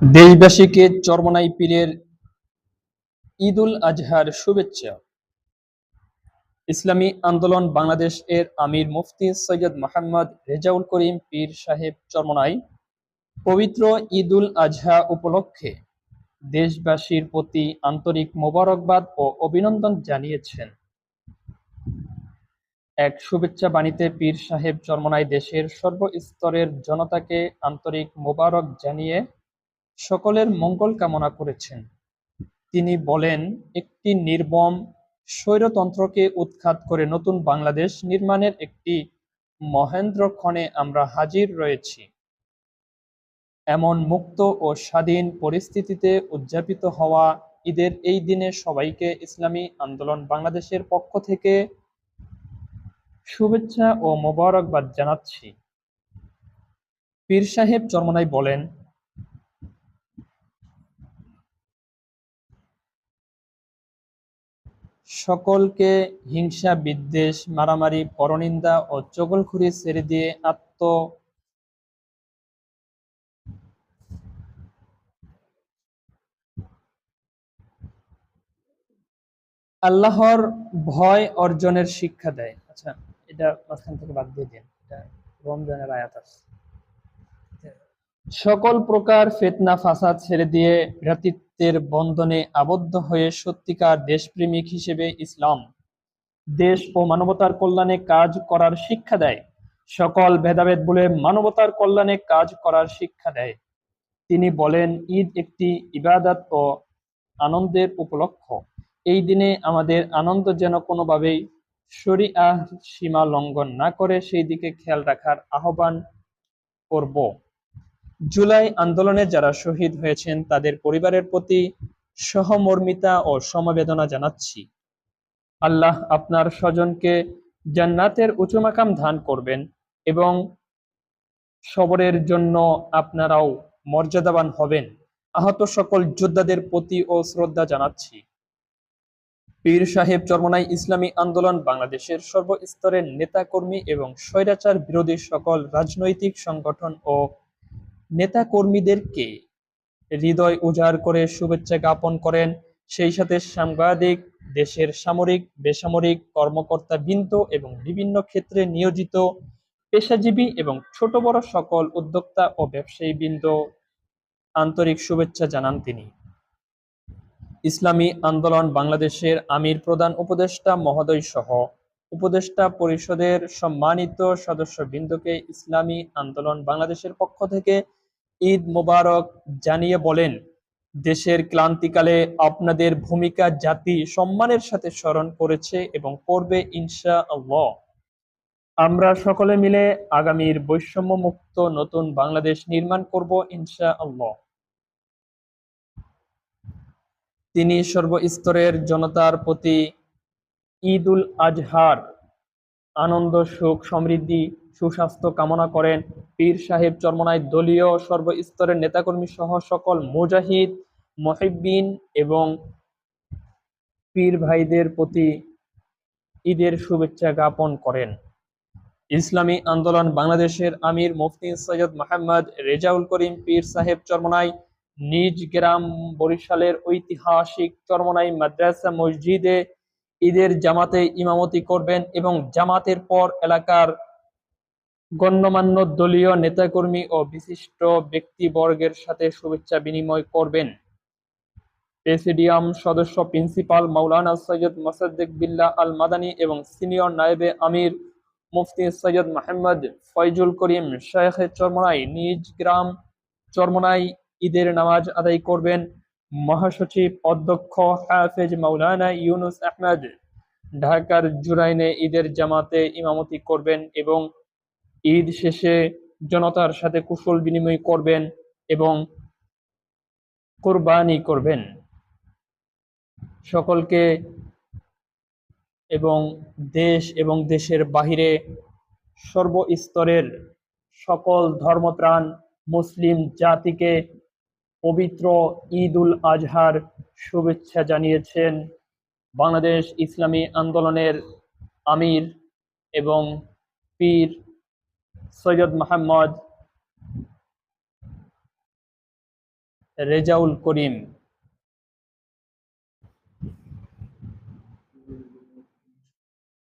দেশবাসীকে চরমনাই পীরের ঈদুল আজহার শুভেচ্ছা। ইসলামী আন্দোলন বাংলাদেশ এর আমির মুফতি সৈয়দ মোহাম্মদ রেজাউল করিম পীর সাহেব চরমনাই পবিত্র ঈদুল আজহা উপলক্ষে দেশবাসীর প্রতি আন্তরিক মোবারকবাদ ও অভিনন্দন জানিয়েছেন। এক শুভেচ্ছা বাণীতে পীর সাহেব চরমনাই দেশের সর্বস্তরের জনতাকে আন্তরিক মোবারক জানিয়ে সকলের মঙ্গল কামনা করেছেন। তিনি বলেন, একটি নির্মম স্বৈরতন্ত্রকে উৎখাত করে নতুন বাংলাদেশ নির্মাণের একটি মহেন্দ্রক্ষণে আমরা হাজির রয়েছি। এমন মুক্ত ও স্বাধীন পরিস্থিতিতে উদযাপিত হওয়া ঈদের এই দিনে সবাইকে ইসলামী আন্দোলন বাংলাদেশের পক্ষ থেকে শুভেচ্ছা ও মোবারকবাদ জানাচ্ছি। পীর সাহেব চরমনাই বলেন সকলকে হিংসা, বিদ্বেষ, মারামারি, পরনিন্দা ও চগলখুরি ছেড়ে দিয়ে আত্ম আল্লাহর ভয় অর্জনের শিক্ষা দেয়। আচ্ছা এটা মাঝখান থেকে বাদ দিয়ে দিন। এটা রমজানের আয়াত আছে। সকল প্রকার ফেতনা, ফাসাদ ছেড়ে দিয়ে ভ্রাতৃত্বের বন্ধনে আবদ্ধ হয়ে সত্যিকার দেশপ্রেমিক হিসেবে ইসলাম। দেশ ও মানবতার কল্যাণে কাজ করার শিক্ষা দেয়। সকল ভেদাভেদ বলে মানবতার কল্যাণে কাজ করার শিক্ষা দেয়। তিনি বলেন, ঈদ একটি ইবাদত ও আনন্দের উপলক্ষ। এই দিনে আমাদের আনন্দ যেন কোনোভাবেই শরিয়াহ সীমা লঙ্ঘন না করে, সেই দিকে খেয়াল রাখার আহ্বান করব। জুলাই আন্দোলনে যারা শহীদ হয়েছেন, তাদের পরিবারের প্রতি সহমর্মিতা ও সমবেদনা জানাচ্ছি। আল্লাহ আপনার স্বজনকে জান্নাতের উঁচু দান করবেন এবং সবরের জন্য আপনারাও মর্যাদাবান হবেন। আহত সকল যোদ্ধাদের প্রতি ও শ্রদ্ধা জানাচ্ছি। পীর সাহেব চরমনাই ইসলামী আন্দোলন বাংলাদেশের সর্বস্তরের নেতাকর্মী এবং স্বৈরাচার বিরোধী সকল রাজনৈতিক সংগঠন ও নেতাকর্মীদেরকে হৃদয় উজাড় করে শুভেচ্ছা জ্ঞাপন করেন। সেই সাথে সাংবাদিক, দেশের সামরিক, বেসামরিক কর্মকর্তা বৃন্দ এবং বিভিন্ন ক্ষেত্রে নিয়োজিত পেশাজীবী এবং ছোট বড় সকল উদ্যোক্তা ও ব্যবসায়ী বৃন্দ আন্তরিক শুভেচ্ছা জানান তিনি। ইসলামী আন্দোলন বাংলাদেশের আমির প্রধান উপদেষ্টা মহোদয় সহ উপদেষ্টা পরিষদের সম্মানিত সদস্যবৃন্দকে ইসলামী আন্দোলন বাংলাদেশের পক্ষ থেকে ঈদ মোবারক জানিয়ে বলেন, দেশের ক্লান্তিকালে আপনাদের ভূমিকা জাতি সম্মানের সাথে স্মরণ করেছে এবং করবে ইনশা আল্লাহ আমরা সকলে মিলে আগামীর বৈষম্য মুক্ত নতুন বাংলাদেশ নির্মাণ করব ইনশা আল্লাহ তিনি সর্বস্তরের জনতার প্রতি ঈদ উল আজহার। আনন্দ, সুখ, সমৃদ্ধি, সুস্বাস্থ্য কামনা করেন পীর সাহেব চরমনায় দলীয় সর্বস্তরের নেতাকর্মী সহ সকল মুজাহিদ মহিবিন এবং পীর ভাইদের প্রতি ঈদের শুভেচ্ছা জ্ঞাপন করেন। ইসলামী আন্দোলন বাংলাদেশের আমির মুফতি সৈয়দ মোহাম্মদ রেজাউল করিম পীর সাহেব চরমনাই নিজ গ্রাম বরিশালের ঐতিহাসিক চরমনাই মাদ্রাসা মসজিদে ঈদের জামাতে ইমামতি করবেন এবং জামাতের পর এলাকার গণ্যমান্য দলীয় নেতাকর্মী ও বিশিষ্ট ব্যক্তিবর্গের সাথে শুভেচ্ছা বিনিময় করবেন। প্রেসিডিয়াম সদস্য প্রিন্সিপাল মাওলানা সৈয়দ মোসাদ্দেক বিল্লাহ আল মাদানী এবং সিনিয়র নায়েবে আমির মুফতি সৈয়দ মাহমদ ফয়জুল করিম শেখ চরমনাই নিজ গ্রাম চরমনাই ঈদের নামাজ আদায় করবেন। মহাসচিব অধ্যক্ষ হাফেজ মাওলানা ইউনুস আহমেদ, ঢাকার জুরাইনে ঈদের জামাতে ইমামতি করবেন এবং ঈদ শেষে জনতার সাথে কুশল বিনিময় করবেন এবং কোরবানি করবেন। সকলকে এবং দেশ এবং দেশের বাহিরে সর্বস্তরের সকল ধর্মত্রাণ মুসলিম জাতিকে পবিত্র ঈদ উল আজহার শুভেচ্ছা জানিয়েছেন বাংলাদেশ ইসলামী আন্দোলনের আমির এবং পীর সৈয়দ মাহমদ রেজাউল করিম।